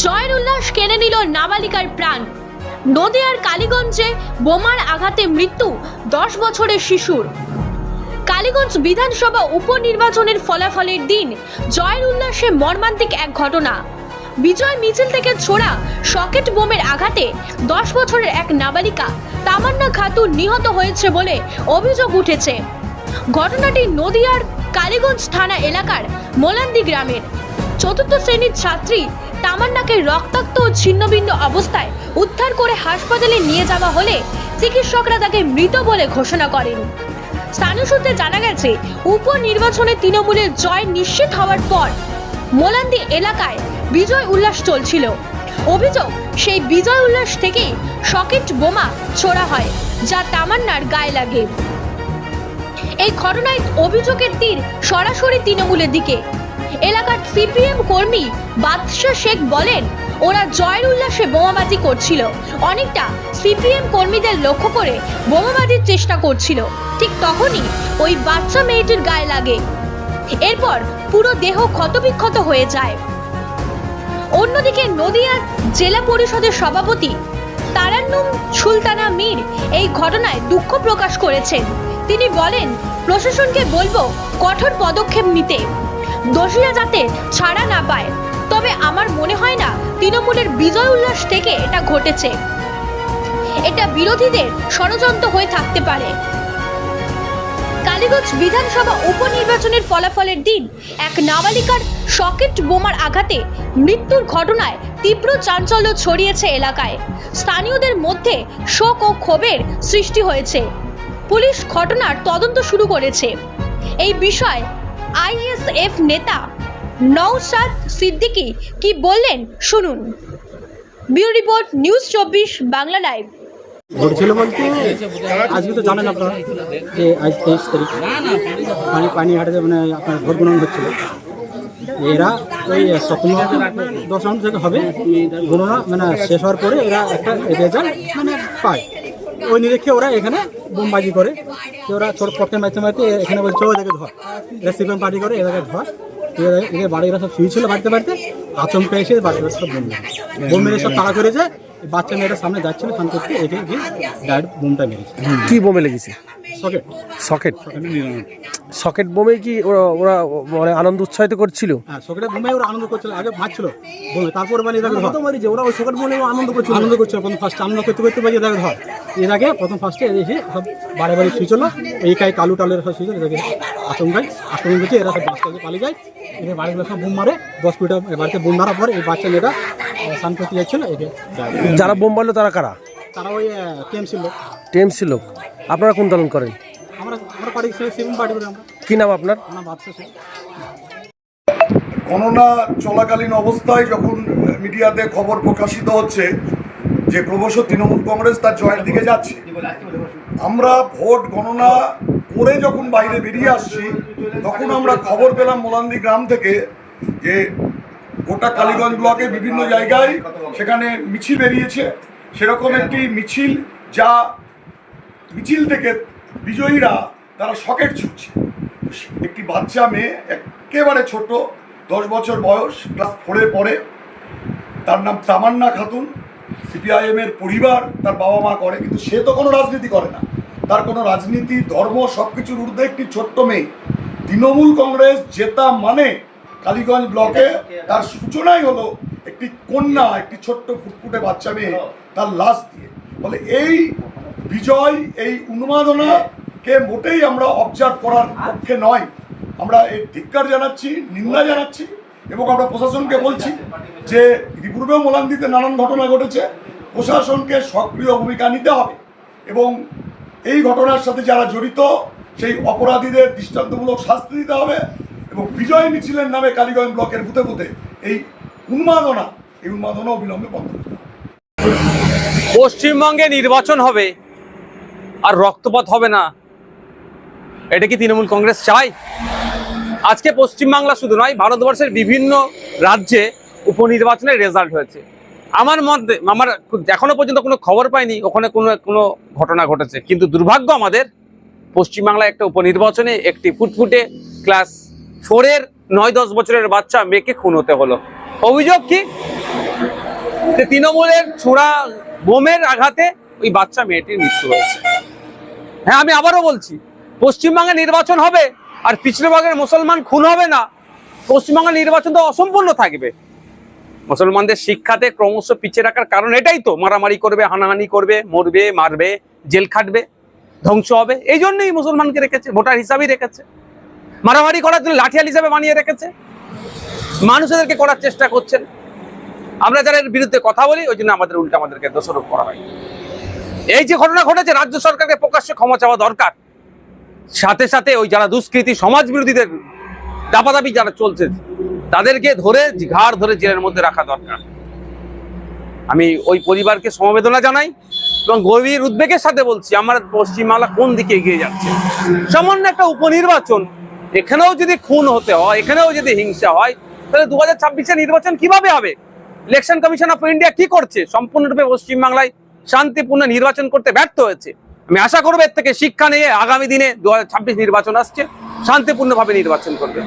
জয়ের উল্লাস কেড়ে নিল নাবালিকার প্রাণ। নদিয়ার কালীগঞ্জে বোমার আঘাতে মৃত্যু দশ বছরের শিশুর। কালীগঞ্জ বিধানসভা উপনির্বাচনের ফলাফলের দিন জয়ের উল্লাসে মর্মান্তিক এক ঘটনা। বিজয় মিছিল থেকে ছোড়া সকেট বোমের আঘাতে দশ বছরের এক নাবালিকা তামান্না খাতুন নিহত হয়েছে বলে অভিযোগ উঠেছে। ঘটনাটি নদিয়ার কালীগঞ্জ থানা এলাকার মোলান্দি গ্রামের। চতুর্থ শ্রেণির ছাত্রী তামান্নাকে রক্তাক্ত ও ছিন্নভিন্ন অবস্থায় উদ্ধার করে হাসপাতালে নিয়ে যাওয়া হলে চিকিৎসকরা তাকে মৃত বলে ঘোষণা করেন। স্থানীয় সূত্রে জানা গেছে, উপনির্বাচনে তৃণমূলের জয় নিশ্চিত হওয়ার পর মোলান্দি এলাকায় বিজয় উল্লাস চলছিল। অভিযোগ, সেই বিজয় উল্লাস থেকেই সকেট বোমা ছোড়া হয়, যা তামান্নার গায়ে লাগে। এই ঘটনায় অভিযোগের তীর সরাসরি তৃণমূলের দিকে। এলাকার সিপিএম কর্মী বাদশাহ শেখ বলেন, ওরা জয়ের উল্লাসে বোমাবাজি করছিল। অনেকটা সিপিএম কর্মীদের লক্ষ্য করে বোমাবাজির চেষ্টা করছিল। ঠিক তখনই ওই বাচ্চা মেয়েটির গায়ে লাগে। এরপর পুরো দেহ ক্ষতবিক্ষত হয়ে যায়। অন্যদিকে নদিয়া জেলা পরিষদের সভাপতি তারান্নুম সুলতানা মীর এই ঘটনায় দুঃখ প্রকাশ করেছেন। তিনি বলেন, প্রশাসনকে বলব কঠোর পদক্ষেপ নিতে। দোষীরা যাতে ছাড়া না পায়। তবে আমার মনে হয় না তৃণমূলের বিজয় উল্লাস থেকে এটা ঘটেছে। এটা বিরোধীদের ষড়যন্ত্র হয়ে থাকতে পারে। কালীগঞ্জ বিধানসভা উপনির্বাচনের ফলাফলের দিন এক নাবালিকার সকেট বোমার আঘাতে মৃত্যুর ঘটনায় তীব্র চাঞ্চল্য ছড়িয়েছে এলাকায়। স্থানীয়দের মধ্যে শোক ও ক্ষোভের সৃষ্টি হয়েছে। পুলিশ ঘটনার তদন্ত শুরু করেছে। এই বিষয়ে আইএসএফ নেতা নওশাদ সিদ্দিকী কি বললেন? শুনুন। ব্যুরো রিপোর্ট, নিউজ চব্বিশ, বাংলা লাইভ। ঘটেছিল বলতে, আজকে তো জানেন আপনারা যে আজ তেইশ তারিখ, পানি পানিহাটে মানে আপনার ভোট হচ্ছিল। এরা ওই স্বপ্ন দশ রাউন্ড থেকে হবে গণনা মানে শেষ হওয়ার পরে এরা একটা রেজাল্ট মানে পায়। ওই নিরীক্ষে ওরা এখানে বোমবাজি করে ওরা ছোট পথে মারতে মারতে এখানে বলছে ও এটাকে ধর। এরা সিপিএম পার্টি করে এটাকে ধর। এরা এদের বাড়িরা সব শুয়েছিল বাড়িতে বাড়িতে আচমকা এসে বাড়িতে সব বোম মেরে বোম মেরে সব তাড়া করেছে বাচ্চা মেয়েটা সামনে যাচ্ছিল স্নান করতে একে গিয়ে ডাইরেক্ট বোমটা মেরেছে কি বোমে লেগেছে? সকেট। সকেট? সকেট বোমে কি ওরা ওরা মানে আনন্দ উৎসাহিত করছিল? হ্যাঁ সকেটে বোমে ওরা আনন্দ করছিল আগে মারছিল বোমে তারপরে মানে এটাকে ধর। মারিছে ওরা ওই সকেট বোমে আনন্দ করছিল। আনন্দ করছিল ফার্স্ট আনন্দ করতে করতে বাজে এটাকে ধর। এর আগে প্রথম ফার্স্টে এসে সব বাড়ি বাড়ি শুয়েছিল। এই কাই কালু টালের সব শুয়েছিল এটাকে আচমকাই। আক্রমণ করছে এরা সব বাচ্চাকে পালিয়ে যায়। এদের বাড়িগুলো সব বোম মারে। দশ মিটার বাড়িতে বোম মারার পর এই বাচ্চা মেয়েটা স্নান করতে যাচ্ছিল যায়। যারা বোম মারলো তারা কারা? তারা ওই টিএমসি লোক। টিএমসি লোক। আপনারা কোন দলন করেন? আমরা আমরা পার্টি সেভেন পার্টি করি আমরা। কি নাম আপনার? বাদশা শেখ। গণনা চলাকালীন অবস্থায় যখন মিডিয়াতে খবর প্রকাশিত হচ্ছে যে ক্রমশ তৃণমূল কংগ্রেস তার জয়ের দিকে যাচ্ছে। আমরা ভোট গণনা করে যখন বাইরে বেরিয়ে আসছি, তখন আমরা খবর পেলাম মোলান্দি গ্রাম থেকে যে গোটা কালীগঞ্জ ব্লকে বিভিন্ন জায়গায় সেখানে মিছিল বেরিয়েছে। সেরকম একটি মিছিল যা মিছিল থেকে বিজয়ীরা তারা সকেট ছুটছে একটি বাচ্চা মেয়ে, একেবারে ছোট, দশ বছর বয়স, ক্লাস ফোরে পড়ে তার নাম তামান্না খাতুন। সিপিআইএমের পরিবার তার বাবা মা করে, কিন্তু সে তো কোনো রাজনীতি করে না। তার কোনো রাজনীতি, ধর্ম সব কিছুর ঊর্ধ্বে একটি ছোট্ট মেয়ে। তৃণমূল কংগ্রেস জেতা মানে কালীগঞ্জ ব্লকে তার সূচনাই হলো একটি কন্যা, একটি ছোট্ট ফুটফুটে বাচ্চা মেয়ে তার লাশ দিয়ে। বলে এই বিজয়, এই উন্মাদনাকে মোটেই আমরা অবজার্ভ করার পক্ষে নয়। আমরা এর ধিক্কার জানাচ্ছি, নিন্দা জানাচ্ছি এবং আমরা প্রশাসনকে বলছি যে ইতিপূর্বেও মোলান্দিতে নানান ঘটনা ঘটেছে, প্রশাসনকে সক্রিয় ভূমিকা নিতে হবে। এবং এই ঘটনার সাথে যারা জড়িত, সেই অপরাধীদের দৃষ্টান্তমূলক শাস্তি দিতে হবে এবং বিজয় মিছিলের নামে কালীগঞ্জ ব্লকের বুথে বুথে এই উন্মাদনা এই উন্মাদনা অবিলম্বে বন্ধ করতে হবে। পশ্চিমবঙ্গে নির্বাচন হবে আর রক্তপাত হবে না। এটা কি তৃণমূল কংগ্রেস চায়? আজকে পশ্চিমবাংলা শুধু নয়, ভারতবর্ষের বিভিন্ন রাজ্যে উপনির্বাচনের রেজাল্ট হয়েছে। আমার মধ্যে, আমার এখনও পর্যন্ত কোনো খবর পাইনি, ওখানে কোনো কোনো ঘটনা ঘটেছে। কিন্তু দুর্ভাগ্য আমাদের, পশ্চিমবাংলায় একটা উপনির্বাচনে একটি ফুটফুটে ক্লাস ফোরের নয় দশ বছরের বাচ্চা মেয়েকে খুন হতে হলো। অভিযোগ কি? যে তৃণমূলের ছোড়া বোমের আঘাতে ওই বাচ্চা মেয়েটির মৃত্যু হয়েছে। হ্যাঁ আমি আবারও বলছি, পশ্চিমবঙ্গে নির্বাচন হবে আর পিছড়েবাগের মুসলমান খুন হবে না। পশ্চিমবঙ্গের নির্বাচন তো অসম্পূর্ণ থাকবে। মুসলমানদের শিক্ষাতে ক্রমশ পিছিয়ে রাখার কারণ এটাই তো। মারামারি করবে, হানাহানি করবে, মরবে, মারবে, জেল খাটবে, ধ্বংস হবে। এই জন্যই মুসলমানকে রেখেছে, ভোটার হিসাবেই রেখেছে। মারামারি করার জন্য লাঠিয়াল হিসাবে বানিয়ে রেখেছে। মানুষদেরকে করার চেষ্টা করছেন। আমরা যারা এর বিরুদ্ধে কথা বলি, ওই জন্য আমাদের উল্টা আমাদেরকে দোষারোপ করা হয়। এই যে ঘটনা ঘটেছে, রাজ্য সরকারকে প্রকাশ্যে ক্ষমা চাওয়া দরকার। সাথে সাথে ওই যারা দুষ্কৃতী সমাজ বিরোধীদের দাপাদাপি যারা চলছে তাদেরকে ধরে ঘাড় ধরে জেলের মধ্যে রাখা দরকার। আমি ওই পরিবারকে সমবেদনা জানাই এবং গভীর উদ্বেগের সাথে বলছি, আমার পশ্চিমবাংলা কোন দিকে এগিয়ে যাচ্ছে? সামান্য একটা উপনির্বাচন, এখানেও যদি খুন হতে হয়, এখানেও যদি হিংসা হয়, তাহলে দু হাজার ছাব্বিশে নির্বাচন কীভাবে হবে? ইলেকশন কমিশন অফ ইন্ডিয়া কি করছে? সম্পূর্ণরূপে পশ্চিমবাংলায় শান্তিপূর্ণ নির্বাচন করতে ব্যর্থ হয়েছে। আমি আশা করব এর থেকে শিক্ষা নিয়ে আগামী দিনে দু হাজার ছাব্বিশ নির্বাচন আসছে, শান্তিপূর্ণভাবে নির্বাচন করবে।